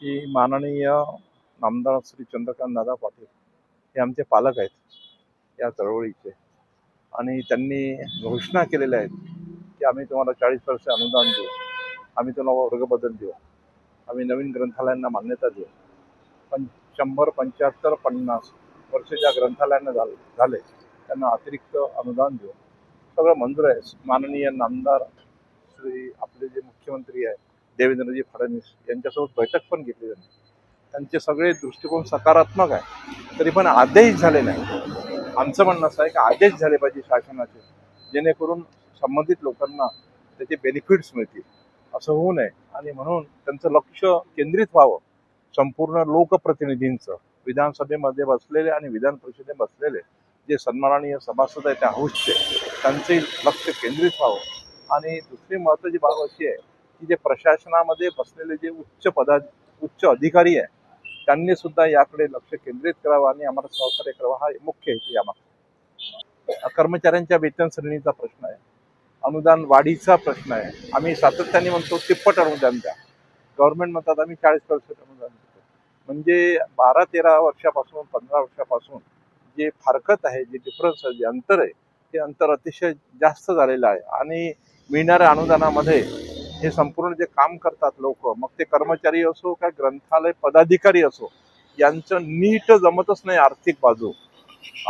की माननीय आमदार श्री चंद्रकांत दादा पाटील हे आमचे पालक आहेत या चळवळीचे. आणि त्यांनी घोषणा केलेल्या आहेत की आम्ही तुम्हाला चाळीस वर्ष अनुदान देऊ आम्ही तुम्हाला वर्ग बदल देऊ आम्ही नवीन ग्रंथालयांना मान्यता देऊ. पण शंभर पंच्याहत्तर पन्नास वर्ष ज्या ग्रंथालयांना झाले झाले त्यांना अतिरिक्त अनुदान देऊ. सगळं मंजूर आहे. माननीय नामदार श्री आपले जे मुख्यमंत्री आहेत देवेंद्रजी फडणवीस यांच्यासोबत बैठक पण घेतली त्यांनी त्यांचे सगळे दृष्टिकोन सकारात्मक आहे. तरी पण आदेश झाले नाही आमचं म्हणणं असं आहे की आदेश झाले पाहिजे शासनाचे जेणेकरून संबंधित लोकांना त्याचे बेनिफिट्स मिळतील. असं होऊ नये. आणि म्हणून त्यांचं लक्ष केंद्रित व्हावं. संपूर्ण लोकप्रतिनिधींचं विधानसभेमध्ये बसलेले आणि विधान परिषदेत बसलेले जे सन्माननीय सभासद आहेत त्या हाऊसचे त्यांचे लक्ष केंद्रित व्हावं. आणि दुसरी महत्त्वाची बाब अशी आहे की जे प्रशासनामध्ये बसलेले जे उच्च पदा उच्च अधिकारी आहे त्यांनी सुद्धा याकडे लक्ष केंद्रित करावं आणि आम्हाला सहकार्य करावं. हा मुख्य हेतू यामागचा कर्मचाऱ्यांच्या वेतन श्रेणीचा प्रश्न आहे. अनुदान वाढीचा प्रश्न आहे. आम्ही सातत्याने म्हणतो तिप्पट अनुदान द्या. गव्हर्नमेंट म्हणतात आम्ही चाळीस पर्सेंट अनुदान देतो. म्हणजे बारा तेरा वर्षापासून पंधरा वर्षापासून जे फारकत आहे जे डिफरन्स आहे जे अंतर आहे ते अंतर अतिशय जास्त झालेलं आहे. आणि मिळणाऱ्या अनुदानामध्ये हे संपूर्ण जे काम करतात लोक मग ते कर्मचारी असो का ग्रंथालय पदाधिकारी असो यांचं नीट जमतच नाही आर्थिक बाजू.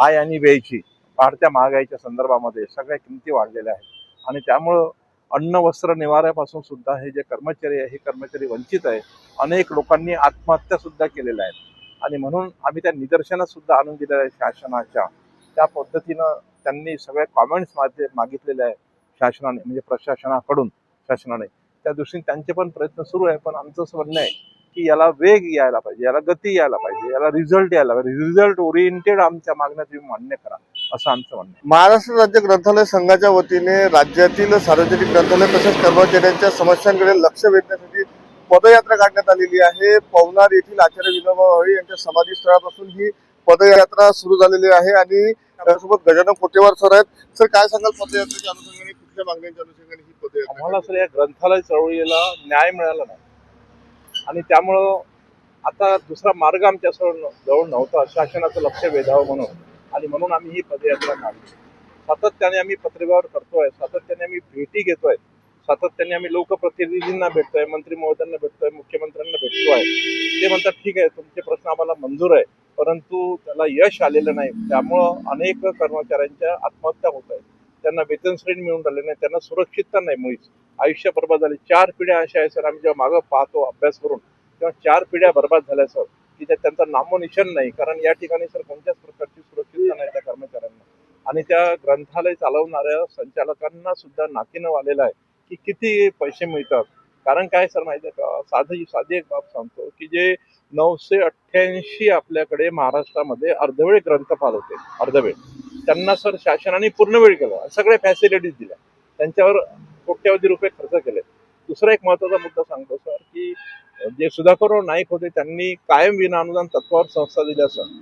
आय आणि व्ययची वाढत्या महागाईच्या संदर्भामध्ये सगळ्या किमती वाढलेल्या आहेत. आणि त्यामुळं अन्न वस्त्र निवाऱ्यापासून सुद्धा हे जे कर्मचारी आहे हे कर्मचारी वंचित आहे. अनेक लोकांनी आत्महत्या सुद्धा केलेल्या आहेत. आणि म्हणून आम्ही त्या निदर्शनात सुद्धा आणून दिलेल्या आहे शासनाच्या. त्या पद्धतीनं त्यांनी सगळ्या कॉमेंट्स मागे मागितलेले आहे शासनाने म्हणजे प्रशासनाकडून शासनाने. त्या दृष्टीने त्यांचे पण प्रयत्न सुरू आहे पण आमचं असं म्हणणं आहे की याला वेग यायला पाहिजे याला गती यायला पाहिजे याला रिझल्ट यायला पाहिजे. रिझल्ट ओरिएंटेड आमच्या मागण्या तुम्ही मान्य करा असं आमचं म्हणणं महाराष्ट्र राज्य ग्रंथालय संघाच्या वतीने राज्यातील सार्वजनिक ग्रंथालय तसेच कर्मचाऱ्यांच्या समस्यांकडे लक्ष वेधण्यासाठी पदयात्रा काढण्यात आलेली आहे. पवनार येथील आचार्य विनोबा भावे यांच्या समाधी स्थळापासून ही पदयात्रा सुरू झालेली आहे आणि त्यासोबत गजानन कोटेवार सर आहेत. सर काय सांगाल पदयात्रेच्या अनुषंगाने? कुठल्या मागण्यांच्या अनुषंगाने ही पदयात्रा आम्हाला सर या ग्रंथालय चळवळीला न्याय मिळाला नाही. आणि त्यामुळं आता दुसरा मार्ग आमच्या जवळ नव्हता. शासनाचं लक्ष वेधावं म्हणून. आणि म्हणून आम्ही ही पदयात्रा काढली. सातत्याने आम्ही पत्रव्यवहार करतोय. सातत्याने आम्ही भेटी घेतोय. सातत्याने आम्ही लोकप्रतिनिधींना भेटतोय. मंत्री महोदयांना भेटतोय. मुख्यमंत्र्यांना भेटतोय. ते म्हणतात ठीक आहे तुमचे प्रश्न आम्हाला मंजूर आहे. परंतु त्याला यश आलेलं नाही. त्यामुळं अनेक कर्मचाऱ्यांच्या आत्महत्या होत आहेत. त्यांना वेतन श्रेणी मिळून राहिले नाही त्यांना सुरक्षितता नाही मुळीच. आयुष्य बर्बाद झाले. चार पिढ्या अशा आहे सर आम्ही जेव्हा मागं पाहतो अभ्यास करून तेव्हा चार पिढ्या बर्बाद झाल्या सर की त्या त्यांचा नामोनिशन नाही. कारण या ठिकाणी सर कोणत्याच प्रकारची सुरक्षितता नाही त्या कर्मचाऱ्यांना. आणि त्या ग्रंथालय चालवणाऱ्या संचालकांना सुद्धा नाकीनं आलेलं आहे की किती पैसे मिळतात. कारण काय सर माहिती आहे का? साधी साधी एक बाब सांगतो की जे नऊशे अठ्ठ्याऐंशी आपल्याकडे महाराष्ट्रामध्ये अर्धवेळ ग्रंथपाल होते अर्धवेळ. त्यांना सर शासनाने पूर्ण वेळ केला. सगळ्या फॅसिलिटीज दिल्या. त्यांच्यावर कोट्यावधी रुपये खर्च केले. दुसरा एक महत्त्वाचा मुद्दा सांगतो सर की जे सुधाकर नाईक होते त्यांनी कायम विना अनुदान तत्वावर संस्था दिल्या सर.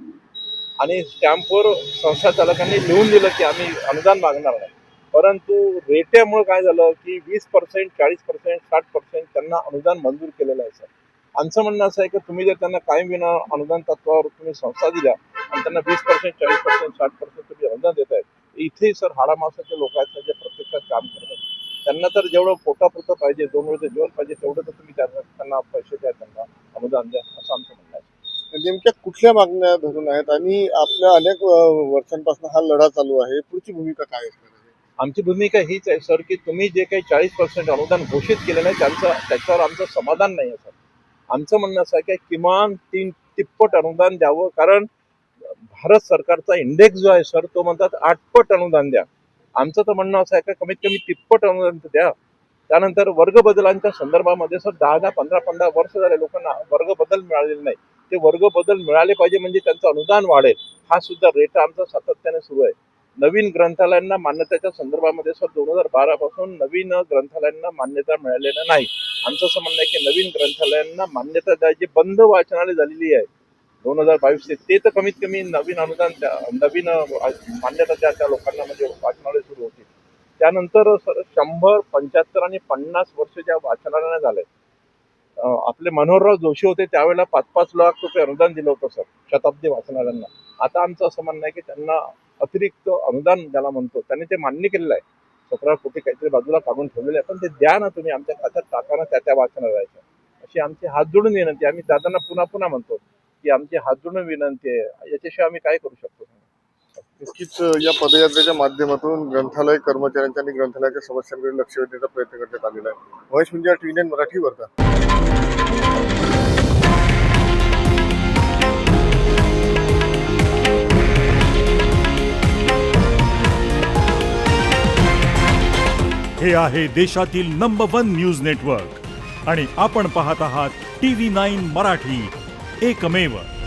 आणि स्टॅम्पवर संस्था चालकांनी लिहून दिलं की आम्ही अनुदान मागणार नाही. परंतु रेट्यामुळे काय झालं की वीस पर्सेंट चाळीस पर्सेंट साठ पर्सेंट त्यांना अनुदान मंजूर केलेलं आहे सर. आमचं म्हणणं असं आहे की तुम्ही जर त्यांना कायम विना अनुदान तत्वावर तुम्ही संस्था दिल्या आणि त्यांना वीस पर्सेंट चाळीस पर्सेंट साठ पर्सेंट अनुदान देत आहेत. इथे सर हाडामासाचे लोक आहेत जे प्रत्यक्षात काम करतात त्यांना तर जेवढं पोटापुरतं पाहिजे दोन वेळचं जेवण पाहिजे तेवढं तर तुम्ही त्यांना त्यांना पैसे द्या त्यांना अनुदान द्या असं आमचं म्हणणं आहे. नेमक्या कुठल्या मागण्या धरून आहेत? आणि आपल्या अनेक वर्षांपासून हा लढा चालू आहे. पुढची भूमिका काय असणार आहे? आमची भूमिका हीच आहे सर की तुम्ही जे काही चाळीस पर्सेंट अनुदान घोषित केलं नाही त्यांचं त्याच्यावर आमचं समाधान नाही आहे सर. आमचं म्हणणं असं आहे की किमान तीन तिप्पट अनुदान द्यावं कारण भारत सरकारचा इंडेक्स जो आहे सर तो म्हणतात आठपट अनुदान द्या. आमचं तर म्हणणं असं आहे का कमीत कमी तिप्पट अनुदान द्या. त्यानंतर वर्ग बदलांच्या संदर्भामध्ये सर दहा दहा पंधरा पंधरा वर्ष झाले लोकांना वर्ग बदल मिळालेले नाही. ते वर्ग बदल मिळाले पाहिजे म्हणजे त्यांचं अनुदान वाढेल. हा सुद्धा रेट आमचा सातत्याने सुरू आहे. नवीन ग्रंथालयांना मान्यतेच्या संदर्भामध्ये सर दोन हजार बारा पासून नवीन ग्रंथालयांना मान्यता मिळालेलं नाही. आमचं असं म्हणणं आहे की नवीन ग्रंथालयांना मान्यता द्यायची बंद वाचनालय झालेली आहे. दोन हजार बावीस ते ते तर कमीत कमी नवीन अनुदान त्या नवीन मान्यता त्या त्या लोकांना म्हणजे वाचनालय सुरू होतील त्यानंतर सर शंभर पंच्याहत्तर आणि पन्नास वर्ष ज्या वाचनालयाने झाले आपले मनोहरराव जोशी होते त्यावेळेला पाच पाच लाख रुपये अनुदान दिलं होतं सर शताब्दी वाचनालयांना. आता आमचं असं म्हणणं आहे की त्यांना अतिरिक्त अनुदान ज्याला म्हणतो त्यांनी ते मान्य केलेलं आहे. सतरा कोटी काहीतरी बाजूला काढून ठेवलेले आहे पण ते द्या ना तुम्ही आमच्या खात्यात टाकाना त्या त्या वाचनालयाच्या. अशी आमची हात जोडून विनंती आम्ही दादांना पुन्हा पुन्हा म्हणतो की आमची हात जोडून विनंती आहे. याच्याशिवाय आम्ही काय करू शकतो नक्कीच या पदयात्रेच्या माध्यमातून ग्रंथालय कर्मचाऱ्यांच्या आणि ग्रंथालयाच्या समस्यांकडे लक्ष वेधण्याचा प्रयत्न करण्यात आलेला आहे. महेश म्हणजे टीव्ही मराठी वर्धा. हे आहे देशातील नंबर वन न्यूज नेटवर्क आणि आपण पाहत आहात टी व्ही नाईन मराठी. एकमेव.